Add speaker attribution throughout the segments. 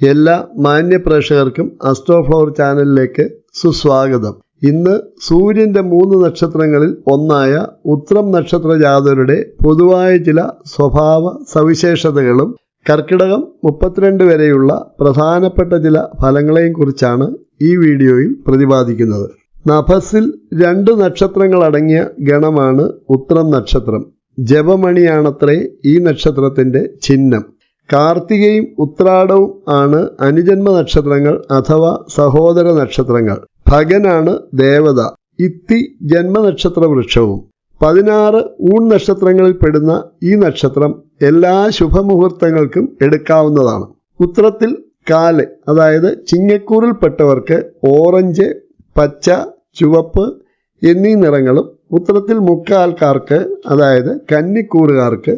Speaker 1: എല്ലാ മാന്യ പ്രേക്ഷകർക്കും അസ്ട്രോഫ്ലവർ ചാനലിലേക്ക് സുസ്വാഗതം. ഇന്ന് സൂര്യന്റെ മൂന്ന് നക്ഷത്രങ്ങളിൽ ഒന്നായ ഉത്രം നക്ഷത്ര ജാതരുടെ പൊതുവായ ചില സ്വഭാവ സവിശേഷതകളും കർക്കിടകം മുപ്പത്തിരണ്ട് വരെയുള്ള പ്രധാനപ്പെട്ട ചില ഫലങ്ങളെയും കുറിച്ചാണ് ഈ വീഡിയോയിൽ പ്രതിപാദിക്കുന്നത്. നഭസിൽ രണ്ട് നക്ഷത്രങ്ങൾ അടങ്ങിയ ഗണമാണ് ഉത്രം നക്ഷത്രം. ജപമണിയാണത്രേ ഈ നക്ഷത്രത്തിന്റെ ചിഹ്നം. കാർത്തികയും ഉത്രാടവും ആണ് അനുജന്മ നക്ഷത്രങ്ങൾ അഥവാ സഹോദര നക്ഷത്രങ്ങൾ ഭഗനാണ് ദേവത. ഇത്തി ജന്മനക്ഷത്ര വൃക്ഷവും പതിനാറ് ഊൺ നക്ഷത്രങ്ങളിൽ പെടുന്ന ഈ നക്ഷത്രം എല്ലാ ശുഭമുഹൂർത്തങ്ങൾക്കും എടുക്കാവുന്നതാണ്. ഉത്രത്തിൽ കാൽ അതായത് ചിങ്ങക്കൂറിൽപ്പെട്ടവർക്ക് ഓറഞ്ച് പച്ച ചുവപ്പ് എന്നീ നിറങ്ങളും ഉത്രത്തിൽ മുക്കാൽക്കാർക്ക് അതായത് കന്നിക്കൂറുകാർക്ക്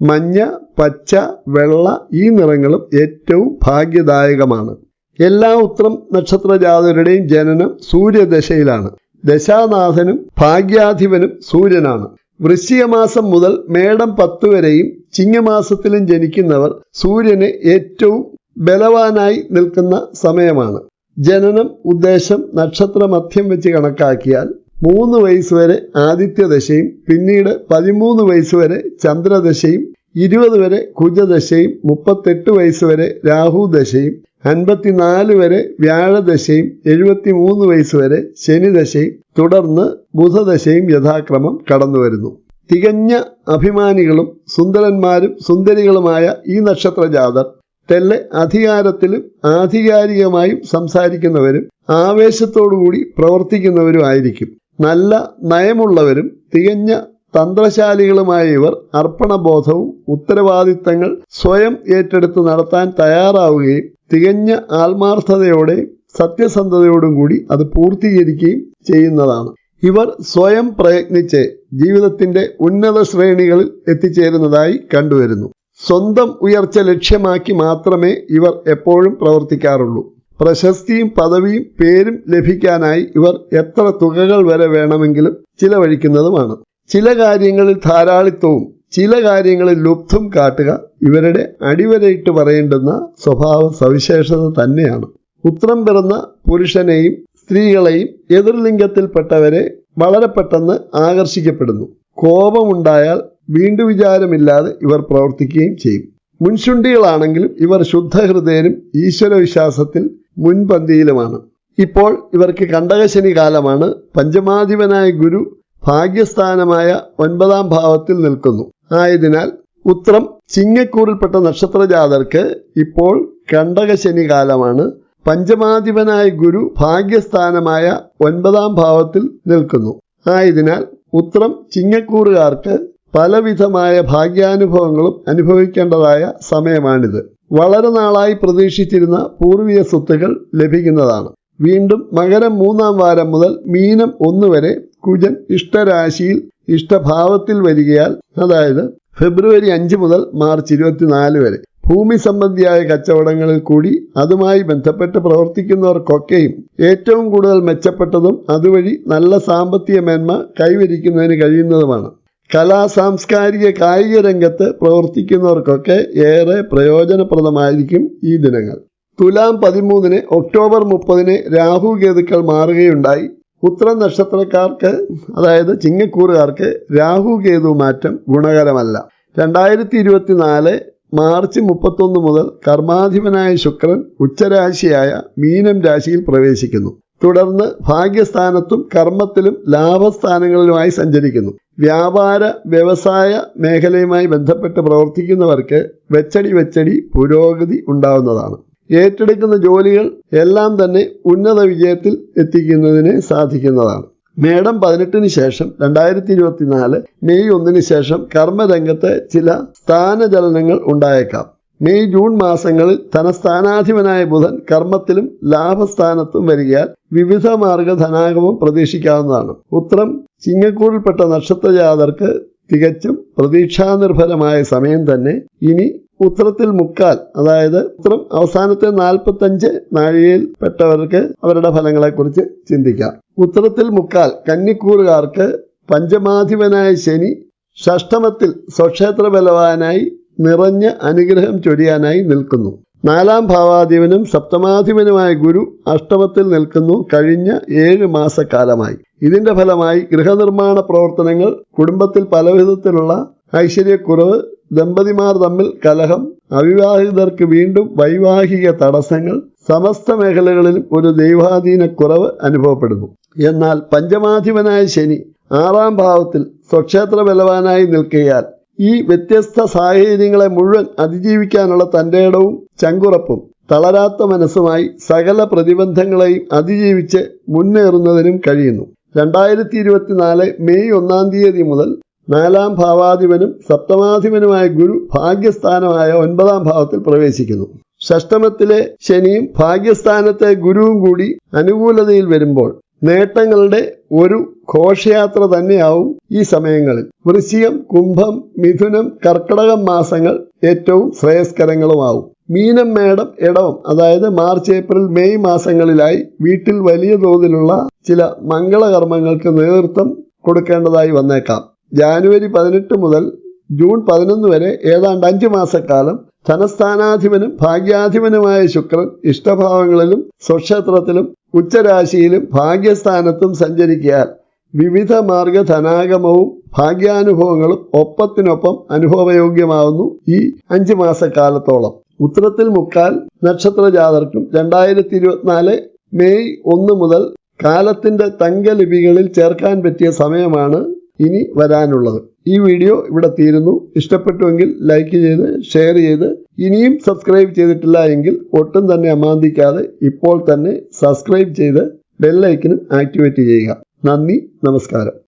Speaker 1: മഞ്ഞ പച്ച വെള്ള ഈ നിറങ്ങളും ഏറ്റവും ഭാഗ്യദായകമാണ്. എല്ലാ ഉത്രം നക്ഷത്ര ജാതകരുടെയും ജനനം സൂര്യദശയിലാണ്. ദശാനാഥനും ഭാഗ്യാധിപനും സൂര്യനാണ്. വൃശ്ചികമാസം മുതൽ മേടം പത്ത് വരെയും ചിങ്ങമാസത്തിലും ജനിക്കുന്നവർ സൂര്യന് ഏറ്റവും ബലവാനായി നിൽക്കുന്ന സമയമാണ്. ജനനം ഉദ്ദേശം നക്ഷത്ര മധ്യം വെച്ച് കണക്കാക്കിയാൽ മൂന്ന് വയസ്സ് വരെ ആദിത്യദശയും പിന്നീട് പതിമൂന്ന് വയസ്സ് വരെ ചന്ദ്രദശയും ഇരുപത് വരെ കുജദശയും മുപ്പത്തെട്ട് വയസ്സ് വരെ രാഹുദശയും അൻപത്തിനാല് വരെ വ്യാഴദശയും എഴുപത്തിമൂന്ന് വയസ്സ് വരെ ശനിദശയും തുടർന്ന് ബുധദശയും യഥാക്രമം കടന്നു വരുന്നു. തികഞ്ഞ അഭിമാനികളും സുന്ദരന്മാരും സുന്ദരികളുമായ ഈ നക്ഷത്ര ജാതർ തെല്ലെ അധികാരത്തിലും ആധികാരികമായും സംസാരിക്കുന്നവരും ആവേശത്തോടുകൂടി പ്രവർത്തിക്കുന്നവരും ആയിരിക്കും. നല്ല നയമുള്ളവരും തികഞ്ഞ തന്ത്രശാലികളുമായ ഇവർ അർപ്പണബോധവും ഉത്തരവാദിത്തങ്ങൾ സ്വയം ഏറ്റെടുത്ത് നടത്താൻ തയ്യാറാവുകയും തികഞ്ഞ ആത്മാർത്ഥതയോടെ സത്യസന്ധതയോടും കൂടി അത് പൂർത്തീകരിക്കുകയും ചെയ്യുന്നതാണ്. ഇവർ സ്വയം പ്രയത്നിച്ച് ജീവിതത്തിന്റെ ഉന്നത ശ്രേണികളിൽ എത്തിച്ചേരുന്നതായി കണ്ടുവരുന്നു. സ്വന്തം ഉയർച്ച ലക്ഷ്യമാക്കി മാത്രമേ ഇവർ എപ്പോഴും പ്രവർത്തിക്കാറുള്ളൂ. പ്രശസ്തിയും പദവിയും പേരും ലഭിക്കാനായി ഇവർ എത്ര തുകകൾ വരെ വേണമെങ്കിലും ചിലവഴിക്കുന്നതുമാണ്. ചില കാര്യങ്ങളിൽ ധാരാളിത്വവും ചില കാര്യങ്ങളിൽ ലുപ്തും കാട്ടുക ഇവരുടെ അടിവരയിട്ട് പറയേണ്ടുന്ന സ്വഭാവ സവിശേഷത തന്നെയാണ്. ഉത്രം പിറന്ന പുരുഷനെയും സ്ത്രീകളെയും എതിർലിംഗത്തിൽപ്പെട്ടവരെ വളരെ പെട്ടെന്ന് ആകർഷിക്കപ്പെടുന്നു. കോപമുണ്ടായാൽ വീണ്ടു വിചാരമില്ലാതെ ഇവർ പ്രവർത്തിക്കുകയും ചെയ്യും. മുൻശുണ്ടികളാണെങ്കിലും ഇവർ ശുദ്ധഹൃദയനും ഈശ്വരവിശ്വാസത്തിൽ മുൻപന്തിയിലുമാണ്. ഇപ്പോൾ ഇവർക്ക് കണ്ടകശനി കാലമാണ്. പഞ്ചമാധിപനായ ഗുരു ഭാഗ്യസ്ഥാനമായ ഒൻപതാം ഭാവത്തിൽ നിൽക്കുന്നു. ആയതിനാൽ ഉത്രം ചിങ്ങക്കൂറിൽപ്പെട്ട നക്ഷത്ര ജാതർക്ക് ഇപ്പോൾ കണ്ടകശനി കാലമാണ് പഞ്ചമാധിപനായ ഗുരു ഭാഗ്യസ്ഥാനമായ ഒൻപതാം ഭാവത്തിൽ നിൽക്കുന്നു. ആയതിനാൽ ഉത്രം ചിങ്ങക്കൂറുകാർക്ക് പലവിധമായ ഭാഗ്യാനുഭവങ്ങളും അനുഭവിക്കേണ്ടതായ സമയമാണിത്. വളരെ നാളായി പ്രതീക്ഷിച്ചിരുന്ന പൂർവീയ സ്വത്തുകൾ ലഭിക്കുന്നതാണ്. വീണ്ടും മകരം മൂന്നാം വാരം മുതൽ മീനം ഒന്ന് വരെ കുജൻ ഇഷ്ടരാശിയിൽ ഇഷ്ടഭാവത്തിൽ വരികയാൽ അതായത് ഫെബ്രുവരി അഞ്ച് മുതൽ മാർച്ച് ഇരുപത്തിനാല് വരെ ഭൂമി സംബന്ധിയായ കച്ചവടങ്ങളിൽ കൂടി അതുമായി ബന്ധപ്പെട്ട് പ്രവർത്തിക്കുന്നവർക്കൊക്കെയും ഏറ്റവും കൂടുതൽ മെച്ചപ്പെട്ടതും അതുവഴി നല്ല സാമ്പത്തിക മേന്മ കൈവരിക്കുന്നതിന് കഴിയുന്നതുമാണ്. കലാ സാംസ്കാരിക കായിക രംഗത്ത് പ്രവർത്തിക്കുന്നവർക്കൊക്കെ ഏറെ പ്രയോജനപ്രദമായിരിക്കും ഈ ദിനങ്ങൾ. തുലാം പതിമൂന്നിന് ഒക്ടോബർ മുപ്പതിന് രാഹു കേതുക്കൾ മാറുകയുണ്ടായി. ഉത്തര നക്ഷത്രക്കാർക്ക് അതായത് ചിങ്ങക്കൂറുകാർക്ക് രാഹു കേതു മാറ്റം ഗുണകരമല്ല. രണ്ടായിരത്തി ഇരുപത്തിനാല് മാർച്ച് മുപ്പത്തൊന്ന് മുതൽ കർമാധിപനായ ശുക്രൻ ഉച്ചരാശിയായ മീനം രാശിയിൽ പ്രവേശിക്കുന്നു. തുടർന്ന് ഭാഗ്യസ്ഥാനത്തും കർമ്മത്തിലും ലാഭസ്ഥാനങ്ങളിലുമായി സഞ്ചരിക്കുന്നു. വ്യാപാര വ്യവസായ മേഖലയുമായി ബന്ധപ്പെട്ട് പ്രവർത്തിക്കുന്നവർക്ക് വെച്ചടി വെച്ചടി പുരോഗതി ഉണ്ടാവുന്നതാണ്. ഏറ്റെടുക്കുന്ന ജോലികൾ എല്ലാം തന്നെ ഉന്നത വിജയത്തിൽ എത്തിക്കുന്നതിന് സാധിക്കുന്നതാണ്. മേടം പതിനെട്ടിന് ശേഷം രണ്ടായിരത്തി ഇരുപത്തിനാല് മെയ് ഒന്നിന് ശേഷം കർമ്മരംഗത്ത് ചില സ്ഥാനചലനങ്ങൾ ഉണ്ടായേക്കാം. മെയ് ജൂൺ മാസങ്ങളിൽ ധനസ്ഥാനാധിപനായ ബുധൻ കർമ്മത്തിലും ലാഭസ്ഥാനത്തും വരികയാൽ വിവിധ മാർഗ ധനാഗമം പ്രതീക്ഷിക്കാവുന്നതാണ്. ഉത്രം ചിങ്ങക്കൂറിൽപ്പെട്ട നക്ഷത്രജാതർക്ക് തികച്ചും പ്രതീക്ഷാനിർഭരമായ സമയം തന്നെ ഇനി ഉത്രത്തിൽ മുക്കാൽ അതായത് ഉത്തരം അവസാനത്തെ നാൽപ്പത്തഞ്ച് നാഴികയിൽ പെട്ടവർക്ക് അവരുടെ ഫലങ്ങളെക്കുറിച്ച് ചിന്തിക്കാം. ഉത്തരത്തിൽ മുക്കാൽ കന്നിക്കൂറുകാർക്ക് പഞ്ചമാധിപനായ ശനി ഷഷ്ടമത്തിൽ സ്വക്ഷേത്ര ബലവാനായി നിറഞ്ഞ അനുഗ്രഹം ചൊരിയാനായി നിൽക്കുന്നു. നാലാം ഭാവാധിപനും സപ്തമാധിപനുമായ ഗുരു അഷ്ടമത്തിൽ നിൽക്കുന്നു കഴിഞ്ഞ ഏഴ് മാസക്കാലമായി. ഇതിന്റെ ഫലമായി ഗൃഹനിർമ്മാണ പ്രവർത്തനങ്ങൾ കുടുംബത്തിൽ പലവിധത്തിലുള്ള ഐശ്വര്യക്കുറവ് ദമ്പതിമാർ തമ്മിൽ കലഹം അവിവാഹിതർക്ക് വീണ്ടും വൈവാഹിക തടസ്സങ്ങൾ സമസ്ത മേഖലകളിലും ഒരു ദൈവാധീന കുറവ് അനുഭവപ്പെടുന്നു. എന്നാൽ പഞ്ചമാധിപനായ ശനി ആറാം ഭാവത്തിൽ സ്വക്ഷേത്ര ബലവാനായി നിൽക്കയാൽ ഈ വ്യത്യസ്ത സാഹചര്യങ്ങളെ മുഴുവൻ അതിജീവിക്കാനുള്ള തന്റെ ഇടവും ചങ്കുറപ്പും തളരാത്ത മനസ്സുമായി സകല പ്രതിബന്ധങ്ങളെയും അതിജീവിച്ച് മുന്നേറുന്നതിനും കഴിയുന്നു. രണ്ടായിരത്തി ഇരുപത്തിനാല് മെയ് ഒന്നാം തീയതി മുതൽ നാലാം ഭാവാധിപനും സപ്തമാധിപനുമായ ഗുരു ഭാഗ്യസ്ഥാനമായ ഒൻപതാം ഭാവത്തിൽ പ്രവേശിക്കുന്നു. ഷഷ്ടമത്തിലെ ശനിയും ഭാഗ്യസ്ഥാനത്തെ ഗുരുവും കൂടി അനുകൂലതയിൽ വരുമ്പോൾ നേട്ടങ്ങളുടെ ഒരു ഘോഷയാത്ര തന്നെയാവും ഈ സമയങ്ങളിൽ. വൃശ്ചികം കുംഭം മിഥുനം കർക്കടകം മാസങ്ങൾ ഏറ്റവും ശ്രേയസ്കരങ്ങളുമാവും. മീനം മേടം ഇടവം അതായത് മാർച്ച് ഏപ്രിൽ മെയ് മാസങ്ങളിലായി വീട്ടിൽ വലിയ തോതിലുള്ള ചില മംഗളകർമ്മങ്ങൾക്ക് നേതൃത്വം കൊടുക്കേണ്ടതായി വന്നേക്കാം. ജാനുവരി പതിനെട്ട് മുതൽ ജൂൺ പതിനൊന്ന് വരെ ഏതാണ്ട് അഞ്ചു മാസക്കാലം ധനസ്ഥാനാധിപനും ഭാഗ്യാധിപനുമായ ശുക്രൻ ഇഷ്ടഭാവങ്ങളിലും സ്വക്ഷേത്രത്തിലും ഉച്ചരാശിയിലും ഭാഗ്യസ്ഥാനത്തും സഞ്ചരിക്കാൻ വിവിധ മാർഗ ധനാഗമവും ഭാഗ്യാനുഭവങ്ങളും ഒപ്പത്തിനൊപ്പം അനുഭവയോഗ്യമാവുന്നു ഈ അഞ്ചു മാസക്കാലത്തോളം. ഉത്തരത്തിൽ മുക്കാൽ നക്ഷത്ര ജാതർക്കും രണ്ടായിരത്തി ഇരുപത്തിനാല് മെയ് ഒന്ന് മുതൽ കാലത്തിന്റെ തങ്കലിപികളിൽ ചേർക്കാൻ പറ്റിയ സമയമാണ് ഇനി വരാനുള്ളത്. ഈ വീഡിയോ ഇവിടെ തീരുന്നു. ഇഷ്ടപ്പെട്ടുവെങ്കിൽ ലൈക്ക് ചെയ്ത് ഷെയർ ചെയ്ത് ഇനിയും സബ്സ്ക്രൈബ് ചെയ്തിട്ടില്ല എങ്കിൽ ഒട്ടും തന്നെ അമാന്തിക്കാതെ ഇപ്പോൾ തന്നെ സബ്സ്ക്രൈബ് ചെയ്ത് ബെല്ലൈക്കനും ആക്ടിവേറ്റ് ചെയ്യുക. നന്ദി നമസ്കാരം.